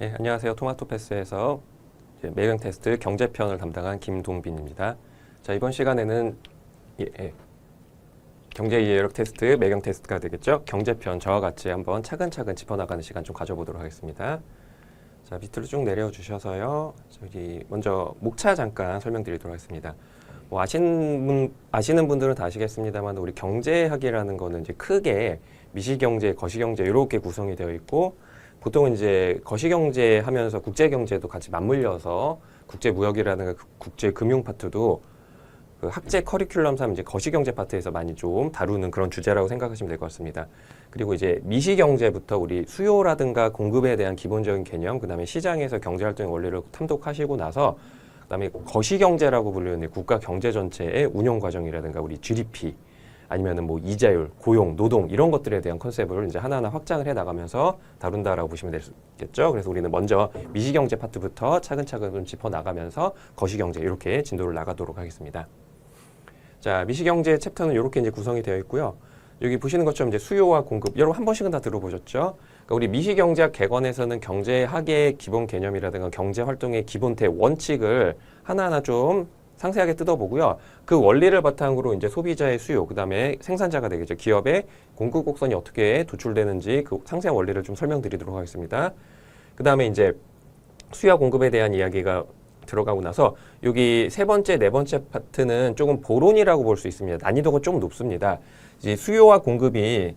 네, 안녕하세요. 토마토 패스에서 이제 매경 테스트 경제편을 담당한 김동빈입니다. 자, 이번 시간에는 예, 예. 경제 이해력 테스트, 매경 테스트가 되겠죠. 경제편 저와 같이 한번 차근차근 짚어나가는 시간 좀 가져보도록 하겠습니다. 자, 밑으로 쭉 내려 주셔서요. 저기 먼저 목차 잠깐 설명드리도록 하겠습니다. 뭐 아시는 분 아시는 분들은 다 아시겠습니다만 우리 경제학이라는 거는 이제 크게 미시경제, 거시경제 이렇게 구성이 되어 있고 보통은 이제 거시경제 하면서 국제경제도 같이 맞물려서 국제무역이라는 국제금융 파트도 그 학제 커리큘럼상 이제 거시경제 파트에서 많이 좀 다루는 그런 주제라고 생각하시면 될 것 같습니다. 그리고 이제 미시경제부터 우리 수요라든가 공급에 대한 기본적인 개념, 그 다음에 시장에서 경제활동의 원리를 탐독하시고 나서 그 다음에 거시경제라고 불리는 국가 경제 전체의 운영 과정이라든가 우리 GDP 아니면은 뭐 이자율, 고용, 노동 이런 것들에 대한 컨셉을 이제 하나하나 확장을 해 나가면서 다룬다라고 보시면 되겠죠. 그래서 우리는 먼저 미시경제 파트부터 차근차근 좀 짚어 나가면서 거시경제 이렇게 진도를 나가도록 하겠습니다. 자, 미시경제 챕터는 이렇게 이제 구성이 되어 있고요. 여기 보시는 것처럼 이제 수요와 공급 여러분 한 번씩은 다 들어보셨죠? 그러니까 우리 미시경제학 개관에서는 경제학의 기본 개념이라든가 경제 활동의 기본 대 원칙을 하나하나 좀 상세하게 뜯어보고요. 그 원리를 바탕으로 이제 소비자의 수요, 그 다음에 생산자가 되겠죠. 기업의 공급 곡선이 어떻게 도출되는지 그 상세한 원리를 좀 설명드리도록 하겠습니다. 그 다음에 이제 수요와 공급에 대한 이야기가 들어가고 나서 여기 세 번째, 네 번째 파트는 조금 보론이라고 볼 수 있습니다. 난이도가 좀 높습니다. 이제 수요와 공급이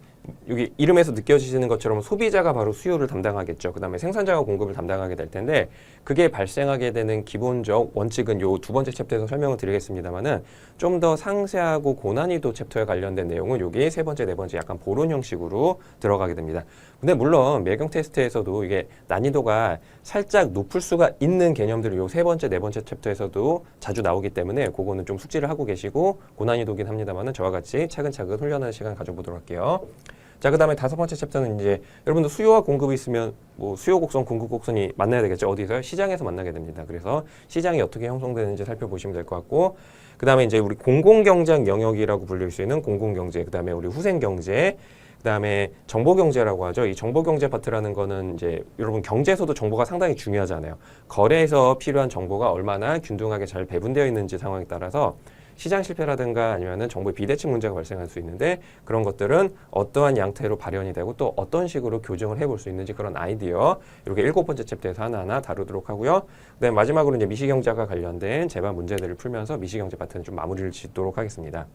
여기 이름에서 느껴지시는 것처럼 소비자가 바로 수요를 담당하겠죠. 그다음에 생산자가 공급을 담당하게 될 텐데 그게 발생하게 되는 기본적 원칙은 요 두 번째 챕터에서 설명을 드리겠습니다만은 좀 더 상세하고 고난이도 챕터에 관련된 내용은 여기 세 번째, 네 번째 약간 보론 형식으로 들어가게 됩니다. 근데 물론 매경 테스트에서도 이게 난이도가 살짝 높을 수가 있는 개념들이 요 세 번째, 네 번째 챕터에서도 자주 나오기 때문에 그거는 좀 숙지를 하고 계시고 고난이도긴 합니다만은 저와 같이 차근차근 훈련하는 시간 가져보도록 할게요. 자, 그 다음에 다섯 번째 챕터는 이제 여러분들 수요와 공급이 있으면 뭐 수요 곡선, 공급 곡선이 만나야 되겠죠. 어디서요? 시장에서 만나게 됩니다. 그래서 시장이 어떻게 형성되는지 살펴보시면 될 것 같고 그 다음에 이제 우리 공공경제학 영역이라고 불릴 수 있는 공공경제, 그 다음에 우리 후생경제, 그 다음에 정보경제라고 하죠. 이 정보경제 파트라는 거는 이제 여러분 경제에서도 정보가 상당히 중요하잖아요. 거래에서 필요한 정보가 얼마나 균등하게 잘 배분되어 있는지 상황에 따라서 시장 실패라든가 아니면은 정보의 비대칭 문제가 발생할 수 있는데 그런 것들은 어떠한 양태로 발현이 되고 또 어떤 식으로 교정을 해볼 수 있는지 그런 아이디어 이렇게 일곱 번째 챕터에서 하나하나 다루도록 하고요. 그다음에 마지막으로 이제 미시경제와 관련된 재반 문제들을 풀면서 미시경제 파트는 좀 마무리를 짓도록 하겠습니다.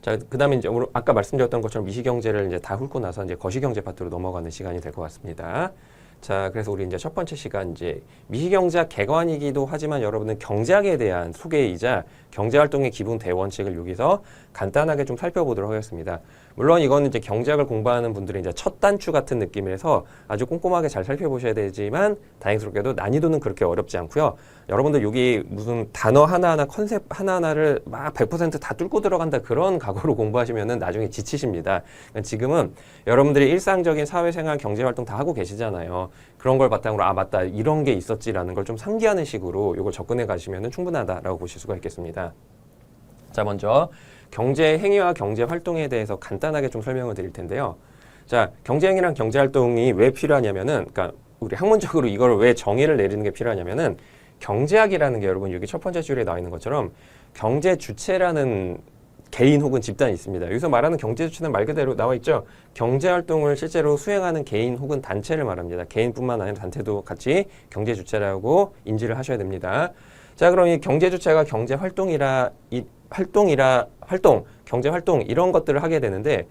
자, 그다음에 이제 아까 말씀드렸던 것처럼 미시경제를 이제 다 훑고 나서 이제 거시경제 파트로 넘어가는 시간이 될 것 같습니다. 자, 그래서 우리 이제 첫 번째 시간 이제 미시경제학 개관이기도 하지만 여러분은 경제학에 대한 소개이자 경제활동의 기본 대원칙을 여기서 간단하게 좀 살펴보도록 하겠습니다. 물론 이거는 이제 경제학을 공부하는 분들이 이제 첫 단추 같은 느낌에서 아주 꼼꼼하게 잘 살펴보셔야 되지만 다행스럽게도 난이도는 그렇게 어렵지 않고요. 여러분들 여기 무슨 단어 하나하나 컨셉 하나하나를 막 100%다 뚫고 들어간다 그런 각오로 공부하시면은 나중에 지치십니다. 그러니까 지금은 여러분들이 일상적인 사회생활 경제활동 다 하고 계시잖아요. 그런 걸 바탕으로 아 맞다 이런 게 있었지라는 걸 좀 상기하는 식으로 이걸 접근해 가시면은 충분하다라고 보실 수가 있겠습니다. 자 먼저 경제 행위와 경제 활동에 대해서 간단하게 좀 설명을 드릴 텐데요. 자, 경제 행위랑 경제 활동이 왜 필요하냐면은 그러니까 우리 학문적으로 이걸 왜 정의를 내리는 게 필요하냐면은 경제학이라는 게 여러분 여기 첫 번째 줄에 나와 있는 것처럼 경제 주체라는 개인 혹은 집단이 있습니다. 여기서 말하는 경제 주체는 말 그대로 나와 있죠. 경제 활동을 실제로 수행하는 개인 혹은 단체를 말합니다. 개인뿐만 아니라 단체도 같이 경제 주체라고 인지를 하셔야 됩니다. 자, 그럼 이 경제 주체가 경제 활동이라 이 활동이라 활동, 경제 활동 이런 것들을 하게 되는데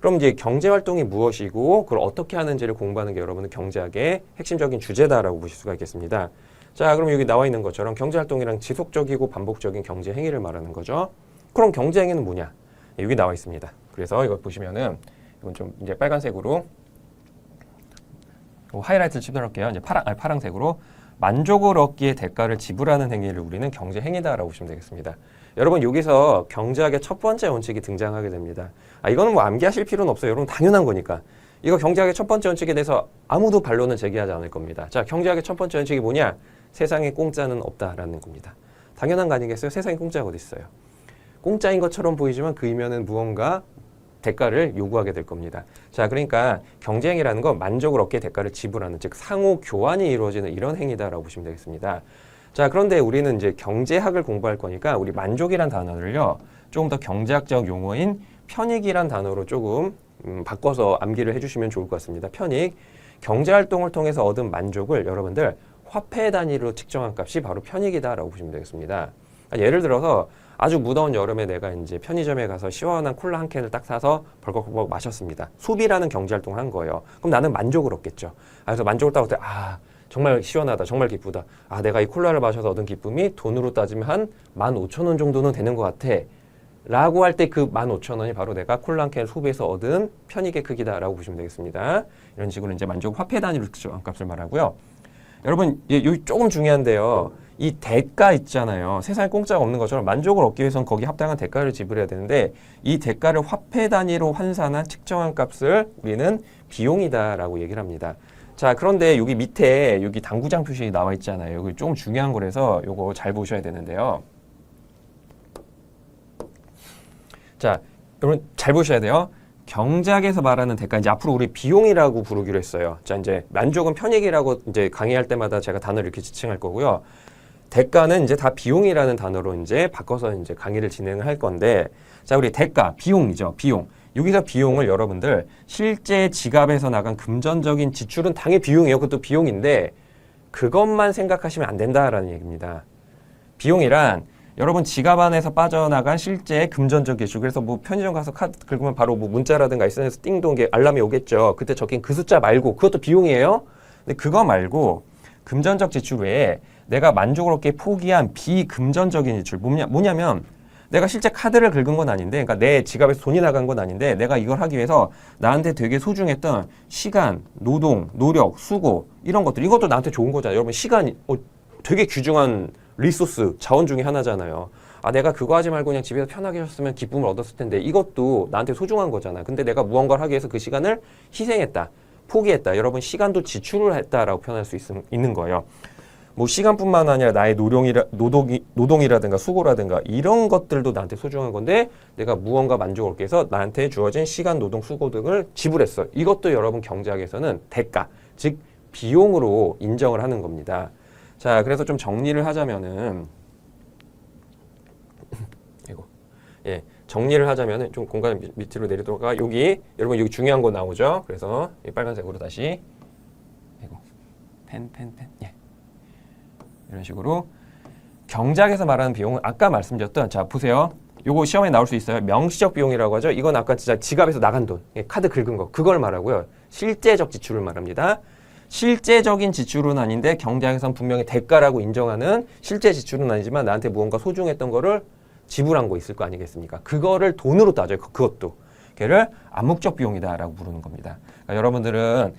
그럼 이제 경제 활동이 무엇이고 그걸 어떻게 하는지를 공부하는 게 여러분은 경제학의 핵심적인 주제다라고 보실 수가 있겠습니다. 자, 그럼 여기 나와 있는 것처럼 경제 활동이랑 지속적이고 반복적인 경제 행위를 말하는 거죠. 그럼 경제 행위는 뭐냐? 여기 나와 있습니다. 그래서 이거 보시면은 이건 좀 이제 빨간색으로 하이라이트를 칠해놓을게요. 이제 파랑 아니, 파랑색으로 만족을 얻기에 대가를 지불하는 행위를 우리는 경제 행위다라고 보시면 되겠습니다. 여러분 여기서 경제학의 첫 번째 원칙이 등장하게 됩니다. 아 이거는 뭐 암기하실 필요는 없어요. 여러분 당연한 거니까. 이거 경제학의 첫 번째 원칙에 대해서 아무도 반론은 제기하지 않을 겁니다. 자, 경제학의 첫 번째 원칙이 뭐냐? 세상에 공짜는 없다라는 겁니다. 당연한 거 아니겠어요? 세상에 공짜가 어디 있어요? 공짜인 것처럼 보이지만 그 이면은 무언가 대가를 요구하게 될 겁니다. 자, 그러니까 경쟁이라는 건 만족을 얻게 대가를 지불하는 즉 상호 교환이 이루어지는 이런 행위다라고 보시면 되겠습니다. 자, 그런데 우리는 이제 경제학을 공부할 거니까 우리 만족이란 단어를요. 조금 더 경제학적 용어인 편익이란 단어로 조금 음, 바꿔서 암기를 해주시면 좋을 것 같습니다. 편익, 경제활동을 통해서 얻은 만족을 여러분들 화폐 단위로 측정한 값이 바로 편익이다라고 보시면 되겠습니다. 그러니까 예를 들어서 아주 무더운 여름에 내가 이제 편의점에 가서 시원한 콜라 한 캔을 딱 사서 벌컥벌컥 마셨습니다. 소비라는 경제활동을 한 거예요. 그럼 나는 만족을 얻겠죠. 아, 그래서 만족을 따고 아 정말 시원하다, 정말 기쁘다. 아 내가 이 콜라를 마셔서 얻은 기쁨이 돈으로 따지면 한 15,000원 정도는 되는 것 같아. 라고 할 때그 15,000원이 바로 내가 콜라 한 캔을 소비해서 얻은 편익의 크기다라고 보시면 되겠습니다. 이런 식으로 이제 만족 화폐 단위로 측정한 값을 말하고요. 여러분, 예, 여기 조금 중요한데요. 이 대가 있잖아요. 세상에 공짜가 없는 것처럼 만족을 얻기 위해서는 거기 합당한 대가를 지불해야 되는데 이 대가를 화폐 단위로 환산한 측정한 값을 우리는 비용이다라고 얘기를 합니다. 자, 그런데 여기 밑에 여기 당구장 표시 나와 있잖아요. 여기 조금 중요한 거라서 요거 잘 보셔야 되는데요. 자, 여러분 잘 보셔야 돼요. 경작에서 말하는 대가 이제 앞으로 우리 비용이라고 부르기로 했어요. 자, 이제 만족은 편익이라고 이제 강의할 때마다 제가 단어를 이렇게 지칭할 거고요. 대가는 이제 다 비용이라는 단어로 이제 바꿔서 이제 강의를 진행을 할 건데, 자, 우리 대가, 비용이죠. 비용. 여기서 비용을 여러분들 실제 지갑에서 나간 금전적인 지출은 당연히 비용이에요. 그것도 비용인데 그것만 생각하시면 안 된다라는 얘기입니다. 비용이란 여러분 지갑 안에서 빠져나간 실제 금전적 지출 그래서 뭐 편의점 가서 카드 긁으면 바로 뭐 문자라든가 SNS에서 띵동 게 알람이 오겠죠. 그때 적힌 그 숫자 말고 그것도 비용이에요. 근데 그거 말고 금전적 지출 외에 내가 만족을 얻게 포기한 비금전적인 지출 뭐냐, 뭐냐면 내가 실제 카드를 긁은 건 아닌데 그러니까 내 지갑에서 돈이 나간 건 아닌데 내가 이걸 하기 위해서 나한테 되게 소중했던 시간, 노동, 노력, 수고 이런 것들 이것도 나한테 좋은 거잖아요. 여러분 시간이 어, 되게 귀중한 리소스, 자원 중에 하나잖아요. 아, 내가 그거 하지 말고 그냥 집에서 편하게 하셨으면 기쁨을 얻었을 텐데 이것도 나한테 소중한 거잖아. 근데 내가 무언가를 하기 위해서 그 시간을 희생했다. 포기했다. 여러분 시간도 지출을 했다라고 표현할 수 있, 있는 거예요. 뭐 시간뿐만 아니라 나의 노동이라, 노동이, 노동이라든가 수고라든가 이런 것들도 나한테 소중한 건데 내가 무언가 만족을 얻기 위해서 나한테 주어진 시간, 노동, 수고 등을 지불했어. 이것도 여러분 경제학에서는 대가, 즉 비용으로 인정을 하는 겁니다. 자, 그래서 좀 정리를 하자면은 이거 예 정리를 하자면은 좀 공간 밑- 밑으로 내리도록 여기 여러분 여기 중요한 거 나오죠. 그래서 이 빨간색으로 다시 이거 펜펜 펜 예. 이런 식으로 경작에서 말하는 비용은 아까 말씀드렸던 자 보세요. 요거 시험에 나올 수 있어요. 명시적 비용이라고 하죠. 이건 아까 진짜 지갑에서 나간 돈, 예, 카드 긁은 거 그걸 말하고요. 실제적 지출을 말합니다. 실제적인 지출은 아닌데 경제학에서는 분명히 대가라고 인정하는 실제 지출은 아니지만 나한테 무언가 소중했던 거를 지불한 거 있을 거 아니겠습니까? 그거를 돈으로 따져요. 그- 그것도. 걔를 암묵적 비용이다라고 부르는 겁니다. 그러니까 여러분들은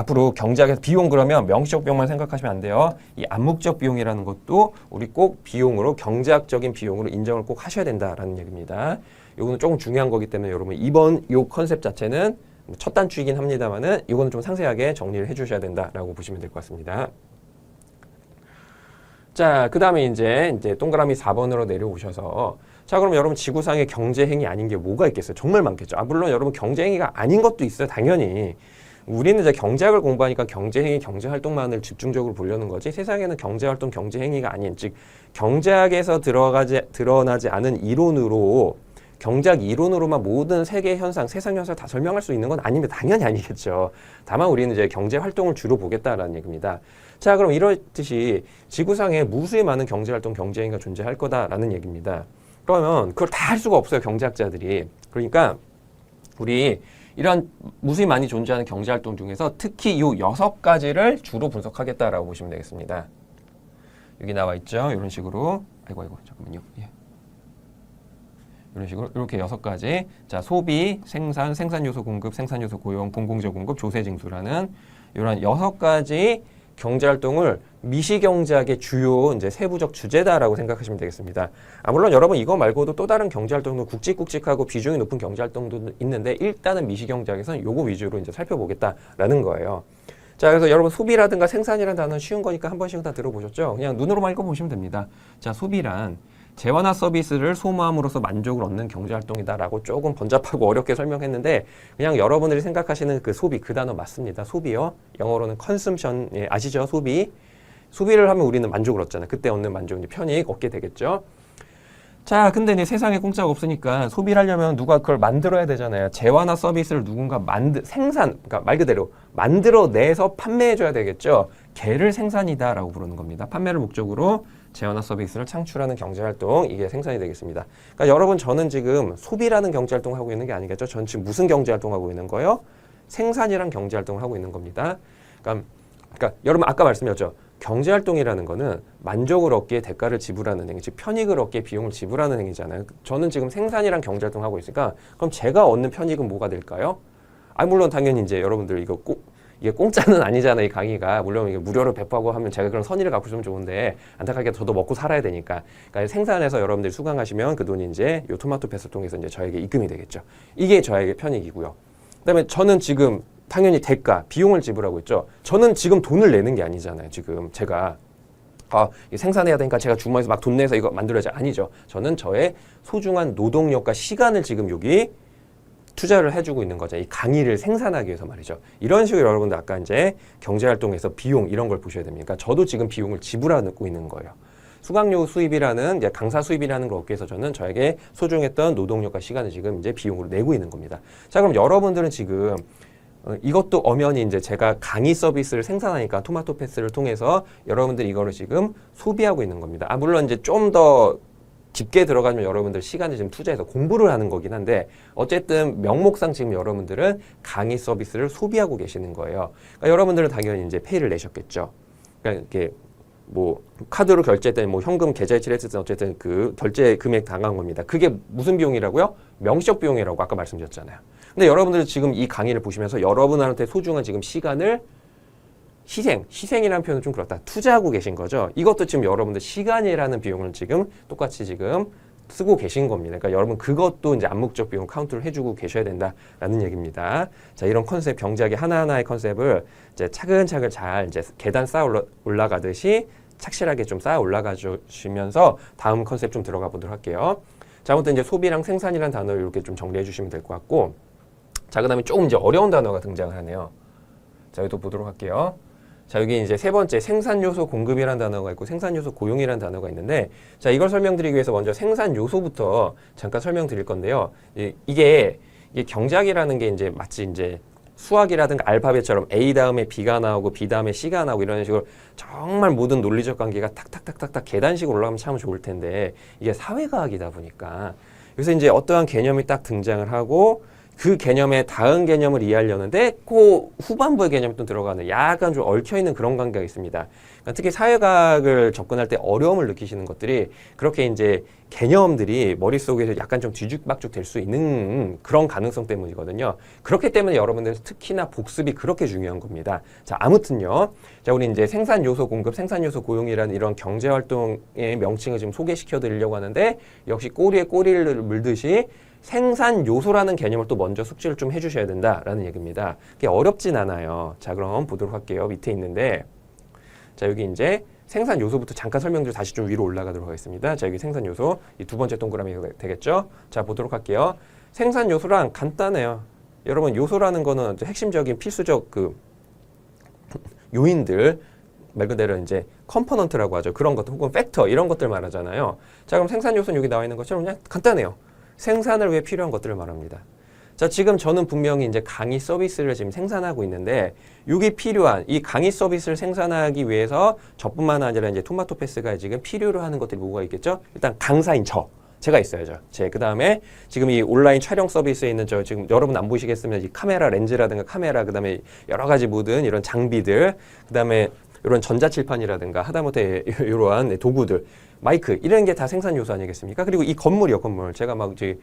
앞으로 경제학에서 비용 그러면 명시적 비용만 생각하시면 안 돼요. 이 암묵적 비용이라는 것도 우리 꼭 비용으로 경제학적인 비용으로 인정을 꼭 하셔야 된다라는 얘기입니다. 요거는 조금 중요한 거기 때문에 여러분 이번 요 컨셉 자체는 첫 단추이긴 합니다만은 이거는 좀 상세하게 정리를 해주셔야 된다라고 보시면 될 것 같습니다. 자, 그 다음에 이제, 이제 동그라미 4번으로 내려오셔서 자, 그럼 여러분 지구상의 경제행위 아닌 게 뭐가 있겠어요? 정말 많겠죠. 아, 물론 여러분 경제행위가 아닌 것도 있어요. 당연히. 우리는 이제 경제학을 공부하니까 경제행위, 경제활동만을 집중적으로 보려는 거지 세상에는 경제활동, 경제행위가 아닌 즉 경제학에서 들어가지 드러나지 않은 이론으로 경제학 이론으로만 모든 세계 현상, 세상 현상을 다 설명할 수 있는 건 아닙니다. 당연히 아니겠죠. 다만 우리는 이제 경제 활동을 주로 보겠다라는 얘기입니다. 자, 그럼 이렇듯이 지구상에 무수히 많은 경제 활동, 경제 행위가 존재할 거다라는 얘기입니다. 그러면 그걸 다 할 수가 없어요, 경제학자들이. 그러니까 우리 이런 무수히 많이 존재하는 경제 활동 중에서 특히 이 여섯 가지를 주로 분석하겠다라고 보시면 되겠습니다. 여기 나와 있죠. 이런 식으로. 아이고 아이고 잠깐만요. 예. 이런 식으로 이렇게 여섯 가지 자 소비, 생산, 생산 요소 공급, 생산 요소 고용, 공공재 공급, 조세 징수라는 이런 여섯 가지 경제 활동을 미시경제학의 주요 이제 세부적 주제다라고 생각하시면 되겠습니다. 아 물론 여러분 이거 말고도 또 다른 경제 활동도 굵직굵직하고 비중이 높은 경제 활동도 있는데 일단은 미시경제학에서는 요거 위주로 이제 살펴보겠다라는 거예요. 자, 그래서 여러분 소비라든가 생산이라는 단어는 쉬운 거니까 한 번씩은 다 들어보셨죠? 그냥 눈으로만 읽어보시면 됩니다. 자, 소비란 재화나 서비스를 소모함으로써 만족을 얻는 경제 활동이다라고 조금 번잡하고 어렵게 설명했는데 그냥 여러분들이 생각하시는 그 소비 그 단어 맞습니다. 소비요. 영어로는 컨섬션 예, 아시죠? 소비. 소비를 하면 우리는 만족을 얻잖아요. 그때 얻는 만족 이제 편익 얻게 되겠죠. 자, 근데 이제 세상에 공짜가 없으니까 소비를 하려면 누가 그걸 만들어야 되잖아요. 재화나 서비스를 누군가 만드 생산, 그러니까 말 그대로 만들어내서 판매해줘야 되겠죠. 걔를 생산이다라고 부르는 겁니다. 판매를 목적으로 재화나 서비스를 창출하는 경제활동 이게 생산이 되겠습니다. 그러니까 여러분 저는 지금 소비라는 경제활동 하고 있는 게 아니겠죠. 저는 지금 무슨 경제활동 하고 있는 거예요? 생산이란 경제활동을 하고 있는 겁니다. 그러니까, 그러니까 여러분 아까 말씀드렸죠. 경제활동이라는 거는 만족을 얻기에 대가를 지불하는 행위, 즉 편익을 얻기에 비용을 지불하는 행위잖아요. 저는 지금 생산이란 경제활동 하고 있으니까 그럼 제가 얻는 편익은 뭐가 될까요? 아 물론 당연히 이제 여러분들 이거 꼭 이게 공짜는 아니잖아요, 이 강의가. 물론 이게 무료로 배포하고 하면 제가 그런 선의를 갖고 있으면 좋은데 안타깝게 저도 먹고 살아야 되니까. 그러니까 생산해서 여러분들이 수강하시면 그 돈이 이제 요 토마토 패스 통해서 이제 저에게 입금이 되겠죠. 이게 저에게 편익이고요. 그다음에 저는 지금 당연히 대가, 비용을 지불하고 있죠. 저는 지금 돈을 내는 게 아니잖아요. 지금 제가 아, 생산해야 되니까 제가 주머니에서 막 돈 내서 이거 만들어야지 아니죠. 저는 저의 소중한 노동력과 시간을 지금 여기 투자를 해주고 있는 거죠. 이 강의를 생산하기 위해서 말이죠. 이런 식으로 여러분들 아까 이제 경제활동에서 비용 이런 걸 보셔야 됩니다. 그러니까 저도 지금 비용을 지불하고 있는 거예요. 수강료 수입이라는 이제 강사 수입이라는 걸 얻기 위해서 저는 저에게 소중했던 노동력과 시간을 지금 이제 비용으로 내고 있는 겁니다. 자, 그럼 여러분들은 지금 어, 이것도 엄연히 이제 제가 강의 서비스를 생산하니까 토마토 패스를 통해서 여러분들 이거를 지금 소비하고 있는 겁니다. 아, 물론 이제 좀 더 깊게 들어가면 여러분들 시간을 지금 투자해서 공부를 하는 거긴 한데 어쨌든 명목상 지금 여러분들은 강의 서비스를 소비하고 계시는 거예요. 그러니까 여러분들은 당연히 이제 페이를 내셨겠죠. 그러니까 이렇게 뭐 카드로 결제된 뭐 현금 계좌 이체를 했을 때 어쨌든 그 결제 금액 당한 겁니다. 그게 무슨 비용이라고요? 명시적 비용이라고 아까 말씀드렸잖아요. 근데 여러분들 지금 이 강의를 보시면서 여러분한테 소중한 지금 시간을 희생, 희생이라는 표현은 좀 그렇다. 투자하고 계신 거죠. 이것도 지금 여러분들 시간이라는 비용을 지금 똑같이 지금 쓰고 계신 겁니다. 그러니까 여러분 그것도 이제 암묵적 비용 카운트를 해주고 계셔야 된다라는 얘기입니다. 자 이런 컨셉 경제학의 하나하나의 컨셉을 이제 차근차근 잘 이제 계단 쌓아 올라- 올라가듯이 착실하게 좀 쌓아 올라가 주시면서 다음 컨셉 좀 들어가 보도록 할게요. 자, 아무튼 이제 소비랑 생산이라는 단어를 이렇게 좀 정리해 주시면 될 것 같고, 자, 그다음에 조금 이제 어려운 단어가 등장을 하네요. 자, 여기도 보도록 할게요. 자, 여기 이제 세 번째 생산 요소 공급이라는 단어가 있고 생산 요소 고용이라는 단어가 있는데, 자, 이걸 설명드리기 위해서 먼저 생산 요소부터 잠깐 설명드릴 건데요. 이- 이게 이게 경제학이라는 게 이제 마치 이제 수학이라든가 알파벳처럼 A 다음에 B가 나오고 B 다음에 C가 나오고 이런 식으로 정말 모든 논리적 관계가 탁탁탁탁탁 계단식으로 올라가면 참 좋을 텐데 이게 사회과학이다 보니까 그래서 이제 어떠한 개념이 딱 등장을 하고 그 개념의 다음 개념을 이해하려는데 그 후반부의 개념이 또 들어가는 약간 좀 얽혀있는 그런 관계가 있습니다. 그러니까 특히 사회과학을 접근할 때 어려움을 느끼시는 것들이 그렇게 이제 개념들이 머릿속에서 약간 좀 뒤죽박죽 될 수 있는 그런 가능성 때문이거든요. 그렇기 때문에 여러분들 특히나 복습이 그렇게 중요한 겁니다. 자, 아무튼요. 자, 우리 이제 생산 요소 공급, 생산 요소 고용이라는 이런 경제 활동의 명칭을 지금 소개시켜 드리려고 하는데 역시 꼬리에 꼬리를 물듯이 생산 요소라는 개념을 또 먼저 숙지를 좀 해주셔야 된다라는 얘기입니다. 그게 어렵진 않아요. 자, 그럼 보도록 할게요. 밑에 있는데, 자 여기 이제 생산 요소부터 잠깐 설명드리고 다시 좀 위로 올라가도록 하겠습니다. 자 여기 생산 요소 이 두 번째 동그라미가 되겠죠? 자 보도록 할게요. 생산 요소랑 간단해요. 여러분 요소라는 거는 핵심적인 필수적 그 요인들 말 그대로 이제 컴포넌트라고 하죠. 그런 것들 혹은 팩터 이런 것들 말하잖아요. 자 그럼 생산 요소는 여기 나와 있는 것처럼 그냥 간단해요. 생산을 위해 필요한 것들을 말합니다. 자, 지금 저는 분명히 이제 강의 서비스를 지금 생산하고 있는데, 이게 필요한, 이 강의 서비스를 생산하기 위해서 저뿐만 아니라 이제 토마토 패스가 지금 필요로 하는 것들이 뭐가 있겠죠? 일단 강사인 저. 제가 있어야죠. 제, 그 다음에 지금 이 온라인 촬영 서비스에 있는 저 지금 여러분 안 보시겠으면 이 카메라 렌즈라든가 카메라, 그 다음에 여러 가지 모든 이런 장비들, 그 다음에 이런 전자칠판이라든가 하다못해 이러한 도구들, 마이크, 이런 게 다 생산 요소 아니겠습니까? 그리고 이 건물이요, 건물. 제가 막 이제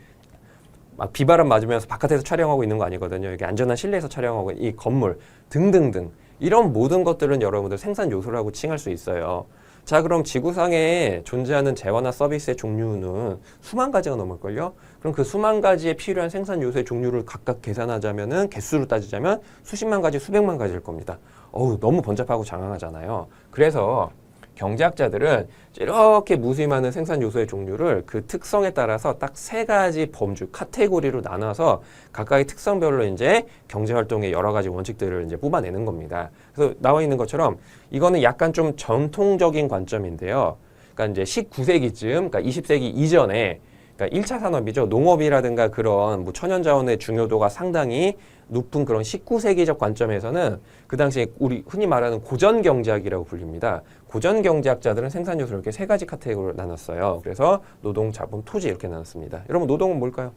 막 비바람 맞으면서 바깥에서 촬영하고 있는 거 아니거든요. 이게 안전한 실내에서 촬영하고 이 건물 등등등 이런 모든 것들은 여러분들 생산 요소라고 칭할 수 있어요. 자, 그럼 지구상에 존재하는 재화나 서비스의 종류는 수만 가지가 넘을걸요? 그럼 그 수만 가지에 필요한 생산 요소의 종류를 각각 계산하자면은 개수로 따지자면 수십만 가지, 수백만 가지일 겁니다. 어우, 너무 번잡하고 장황하잖아요. 그래서 경제학자들은 이렇게 무수히 많은 생산 요소의 종류를 그 특성에 따라서 딱 세 가지 범주 카테고리로 나눠서 각각의 특성별로 이제 경제 활동의 여러 가지 원칙들을 이제 뽑아내는 겁니다. 그래서 나와 있는 것처럼 이거는 약간 좀 전통적인 관점인데요. 그러니까 이제 19세기쯤, 그러니까 20세기 이전에 그러니까 1차 산업이죠. 농업이라든가 그런 뭐 천연 자원의 중요도가 상당히 높은 그런 19세기적 관점에서는 그 당시에 우리 흔히 말하는 고전 경제학이라고 불립니다. 고전 경제학자들은 생산 요소를 이렇게 세 가지 카테고리로 나눴어요. 그래서 노동, 자본, 토지 이렇게 나눴습니다. 여러분 노동은 뭘까요?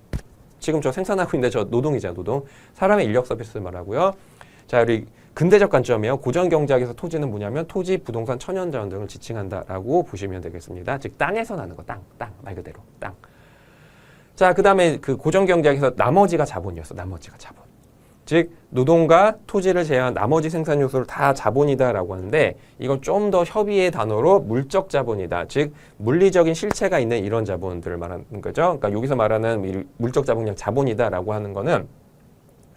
지금 저 생산하고 있는데 저 노동이잖아요. 노동. 사람의 인력 서비스 말하고요. 자, 우리 근대적 관점이에요. 고전 경제학에서 토지는 뭐냐면 토지, 부동산, 천연 자원 등을 지칭한다라고 보시면 되겠습니다. 즉 땅에서 나는 거, 땅, 땅 말 그대로 땅. 자, 그 다음에 그 고전 경제학에서 나머지가 자본이었어. 나머지가 자본. 즉 노동과 토지를 제외한 나머지 생산 요소를 다 자본이다라고 하는데 이건 좀 더 협의의 단어로 물적 자본이다. 즉 물리적인 실체가 있는 이런 자본들을 말하는 거죠. 그러니까 여기서 말하는 이 물적 자본 그냥 자본이다라고 하는 거는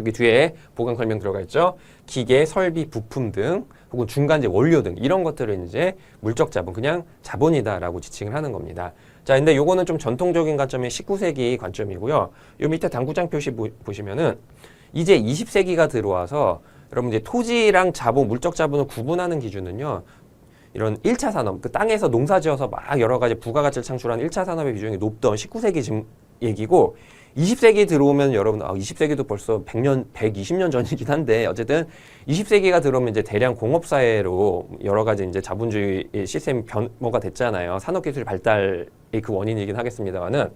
여기 뒤에 보강 설명 들어가 있죠. 기계, 설비, 부품 등 혹은 중간재 원료 등 이런 것들을 이제 물적 자본 그냥 자본이다라고 지칭을 하는 겁니다. 자, 근데 요거는 좀 전통적인 관점의 19세기 관점이고요. 요 밑에 당구장 표시 보, 보시면은 이제 20세기가 들어와서 여러분 이제 토지랑 자본, 물적 자본을 구분하는 기준은요. 이런 1차 산업, 그 땅에서 농사 지어서 막 여러 가지 부가가치를 창출하는 1차 산업의 비중이 높던 19세기 지금 얘기고 20세기 들어오면 여러분 아 20세기도 벌써 100년, 120년 전이긴 한데 어쨌든 20세기가 들어오면 이제 대량 공업 사회로 여러 가지 이제 자본주의 시스템 변모가 됐잖아요. 산업 기술 발달의 그 원인이긴 하겠습니다만은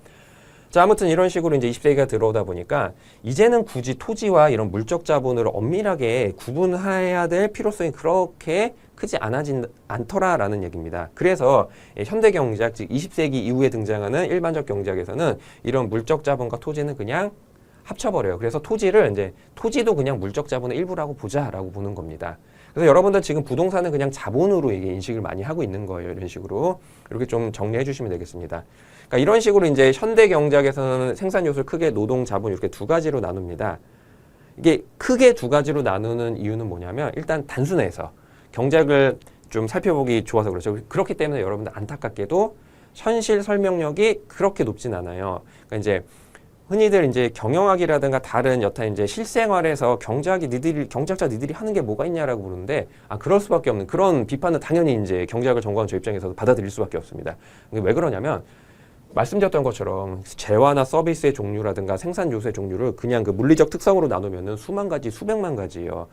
자, 아무튼 이런 식으로 이제 20세기가 들어오다 보니까 이제는 굳이 토지와 이런 물적 자본으로 엄밀하게 구분해야 될 필요성이 그렇게 크지 않아진 않더라라는 얘기입니다. 그래서 현대 경제학 즉 20세기 이후에 등장하는 일반적 경제학에서는 이런 물적 자본과 토지는 그냥 합쳐버려요. 그래서 토지를 이제 토지도 그냥 물적 자본의 일부라고 보자라고 보는 겁니다. 그래서 여러분들 지금 부동산은 그냥 자본으로 이게 인식을 많이 하고 있는 거예요. 이런 식으로 이렇게 좀 정리해 주시면 되겠습니다. 그러니까 이런 식으로 이제 현대 경제학에서는 생산 요소를 크게 노동, 자본 이렇게 두 가지로 나눕니다. 이게 크게 두 가지로 나누는 이유는 뭐냐면 일단 단순해서 경제학을 좀 살펴보기 좋아서 그렇죠. 그렇기 때문에 여러분들 안타깝게도 현실 설명력이 그렇게 높진 않아요. 그러니까 이제 흔히들 이제 경영학이라든가 다른 여타 이제 실생활에서 경제학이 니들이 경제학자 니들이 하는 게 뭐가 있냐라고 그러는데 아 그럴 수밖에 없는 그런 비판은 당연히 이제 경제학을 전공한 저 입장에서도 받아들일 수밖에 없습니다. 왜 그러냐면 말씀드렸던 것처럼 재화나 서비스의 종류라든가 생산 요소의 종류를 그냥 그 물리적 특성으로 나누면은 수만 가지, 수백만 가지요.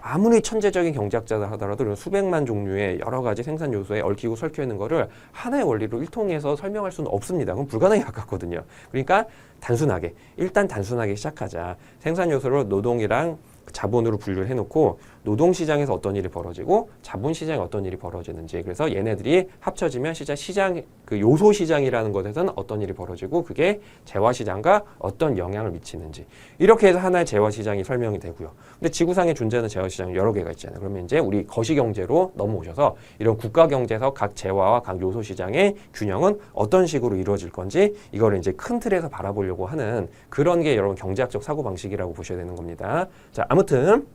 아무리 천재적인 경제학자다 하더라도 이런 수백만 종류의 여러 가지 생산 요소에 얽히고 설켜 있는 거를 하나의 원리로 일통해서 설명할 수는 없습니다. 그건 불가능에 가깝거든요. 그러니까 단순하게 일단 단순하게 시작하자. 생산 요소를 노동이랑 자본으로 분류를 해놓고 노동 시장에서 어떤 일이 벌어지고 자본 시장에 어떤 일이 벌어지는지 그래서 얘네들이 합쳐지면 시장 시장 그 요소 시장이라는 것에서는 어떤 일이 벌어지고 그게 재화 시장과 어떤 영향을 미치는지 이렇게 해서 하나의 재화 시장이 설명이 되고요. 근데 지구상에 존재하는 재화 시장 여러 개가 있잖아요. 그러면 이제 우리 거시 경제로 넘어오셔서 이런 국가 경제에서 각 재화와 각 요소 시장의 균형은 어떤 식으로 이루어질 건지 이거를 이제 큰 틀에서 바라보려고 하는 그런 게 여러분 경제학적 사고 방식이라고 보셔야 되는 겁니다. 자, 아무튼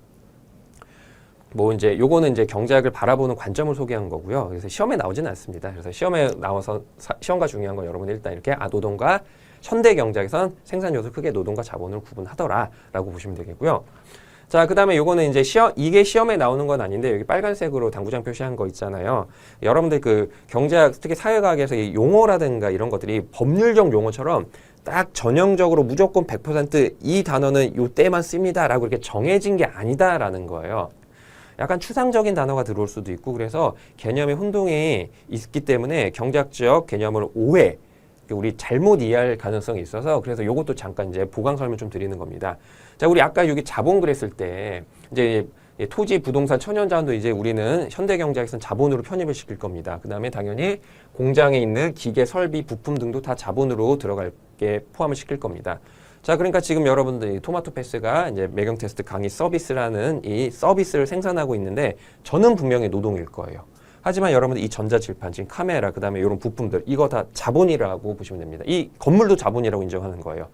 뭐 이제 요거는 이제 경제학을 바라보는 관점을 소개한 거고요. 그래서 시험에 나오지는 않습니다. 그래서 시험에 나와서 사, 시험과 중요한 건 여러분 일단 이렇게 아 노동과 현대 경제에선 생산 요소 크게 노동과 자본을 구분하더라라고 보시면 되겠고요. 자, 그 다음에 요거는 이제 시험 이게 시험에 나오는 건 아닌데 여기 빨간색으로 당구장 표시한 거 있잖아요. 여러분들 그 경제학 특히 사회과학에서 이 용어라든가 이런 것들이 법률적 용어처럼 딱 전형적으로 무조건 100%이 단어는 요 때만 씁니다라고 이렇게 정해진 게 아니다라는 거예요. 약간 추상적인 단어가 들어올 수도 있고 그래서 개념의 혼동이 있기 때문에 경제학적 개념을 오해 우리 잘못 이해할 가능성이 있어서 그래서 요것도 잠깐 이제 보강 설명 좀 드리는 겁니다. 자, 우리 아까 여기 자본 그랬을 때 이제 토지, 부동산, 천연자원도 이제 우리는 현대 경제학에서는 자본으로 편입을 시킬 겁니다. 그 다음에 당연히 공장에 있는 기계, 설비, 부품 등도 다 자본으로 들어갈 게 포함을 시킬 겁니다. 자, 그러니까 지금 여러분들 토마토 패스가 이제 매경 테스트 강의 서비스라는 이 서비스를 생산하고 있는데 저는 분명히 노동일 거예요. 하지만 여러분들 이 전자칠판, 지금 카메라, 그 다음에 이런 부품들, 이거 다 자본이라고 보시면 됩니다. 이 건물도 자본이라고 인정하는 거예요.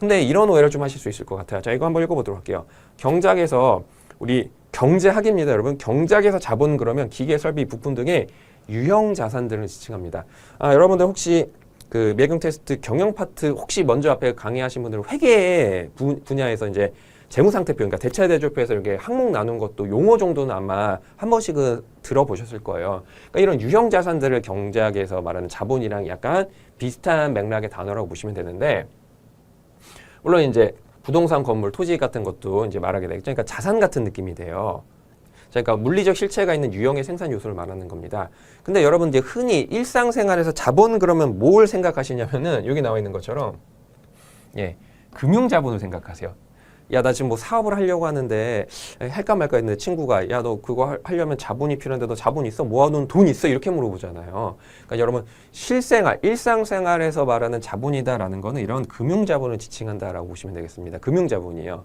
근데 이런 오해를 좀 하실 수 있을 것 같아요. 자, 이거 한번 읽어보도록 할게요. 경작에서 우리 경제학입니다, 여러분. 경작에서 자본 그러면 기계, 설비, 부품 등의 유형 자산들을 지칭합니다. 아, 여러분들 혹시 그 매경 테스트 경영 파트 혹시 먼저 앞에 강의하신 분들은 회계 부, 분야에서 이제 재무 상태표, 그러니까 대차대조표에서 이렇게 항목 나눈 것도 용어 정도는 아마 한 번씩은 들어보셨을 거예요. 그러니까 이런 유형 자산들을 경제학에서 말하는 자본이랑 약간 비슷한 맥락의 단어라고 보시면 되는데, 물론 이제 부동산, 건물, 토지 같은 것도 이제 말하게 되겠죠. 그러니까 자산 같은 느낌이 돼요. 자, 그러니까 물리적 실체가 있는 유형의 생산 요소를 말하는 겁니다. 근데 여러분 이제 흔히 일상생활에서 자본 그러면 뭘 생각하시냐면은 여기 나와 있는 것처럼 예, 금융 자본을 생각하세요. 야, 나 지금 뭐 사업을 하려고 하는데 에, 할까 말까 했는데 친구가 야, 너 그거 할- 하려면 자본이 필요한데 너 자본 있어? 모아놓은 돈 있어? 이렇게 물어보잖아요. 그러니까 여러분 실생활, 일상생활에서 말하는 자본이다라는 거는 이런 금융 자본을 지칭한다라고 보시면 되겠습니다. 금융 자본이에요.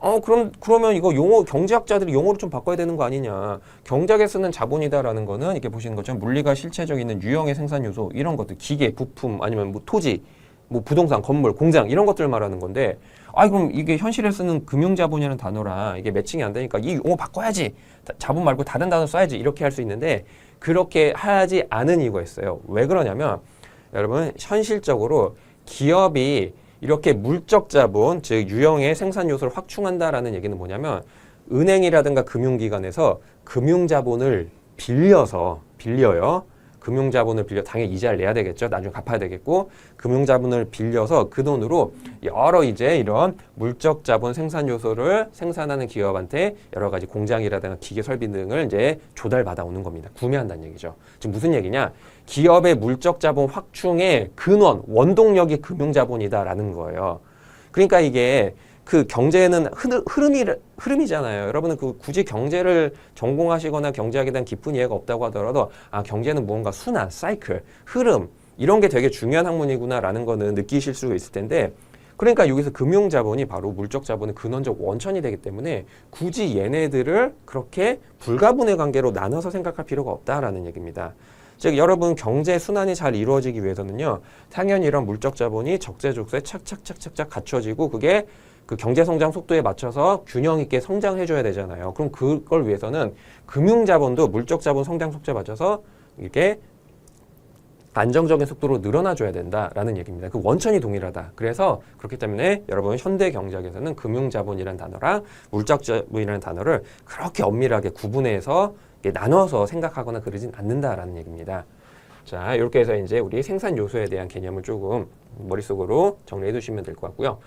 어 그럼 그러면 이거 용어 경제학자들이 용어를 좀 바꿔야 되는 거 아니냐? 경제학에 쓰는 자본이다라는 거는 이렇게 보시는 것처럼 물리가 실체적 있는 유형의 생산 요소 이런 것들 기계, 부품 아니면 뭐 토지, 뭐 부동산, 건물, 공장 이런 것들을 말하는 건데 아 그럼 이게 현실에 쓰는 금융 자본이라는 단어랑 이게 매칭이 안 되니까 이 용어 바꿔야지 다- 자본 말고 다른 단어 써야지 이렇게 할 수 있는데 그렇게 하지 않은 이유가 있어요. 왜 그러냐면 여러분 현실적으로 기업이 이렇게 물적 자본, 즉 유형의 생산 요소를 확충한다라는 얘기는 뭐냐면 은행이라든가 금융기관에서 금융 자본을 빌려서 빌려요. 금융 자본을 빌려 당연히 이자를 내야 되겠죠. 나중에 갚아야 되겠고 금융 자본을 빌려서 그 돈으로 여러 이제 이런 물적 자본 생산 요소를 생산하는 기업한테 여러 가지 공장이라든가 기계 설비 등을 이제 조달받아 오는 겁니다. 구매한다는 얘기죠. 지금 무슨 얘기냐? 기업의 물적 자본 확충의 근원, 원동력이 금융 자본이다라는 거예요. 그러니까 이게 그 경제는 흐- 흐름이 흐름이잖아요. 여러분은 그 굳이 경제를 전공하시거나 경제학에 대한 깊은 이해가 없다고 하더라도 아 경제는 무언가 순환, 사이클, 흐름 이런 게 되게 중요한 학문이구나라는 거는 느끼실 수 있을 텐데 그러니까 여기서 금융 자본이 바로 물적 자본의 근원적 원천이 되기 때문에 굳이 얘네들을 그렇게 불가분의 관계로 나눠서 생각할 필요가 없다라는 얘기입니다. 즉 여러분 경제 순환이 잘 이루어지기 위해서는요 당연히 이런 물적 자본이 적재적소에 착착착착착 갖춰지고 그게 그 경제 성장 속도에 맞춰서 균형 있게 성장해 줘야 되잖아요. 그럼 그걸 위해서는 금융 자본도 물적 자본 성장 속도에 맞춰서 이렇게 안정적인 속도로 늘어나 줘야 된다라는 얘기입니다. 그 원천이 동일하다. 그래서 그렇기 때문에 여러분 현대 경제학에서는 금융 자본이라는 단어랑 물적 자본이라는 단어를 그렇게 엄밀하게 구분해서 나눠서 생각하거나 그러진 않는다라는 얘기입니다. 자, 이렇게 해서 이제 우리 생산 요소에 대한 개념을 조금 머릿속으로 정리해 두시면 될 것 같고요.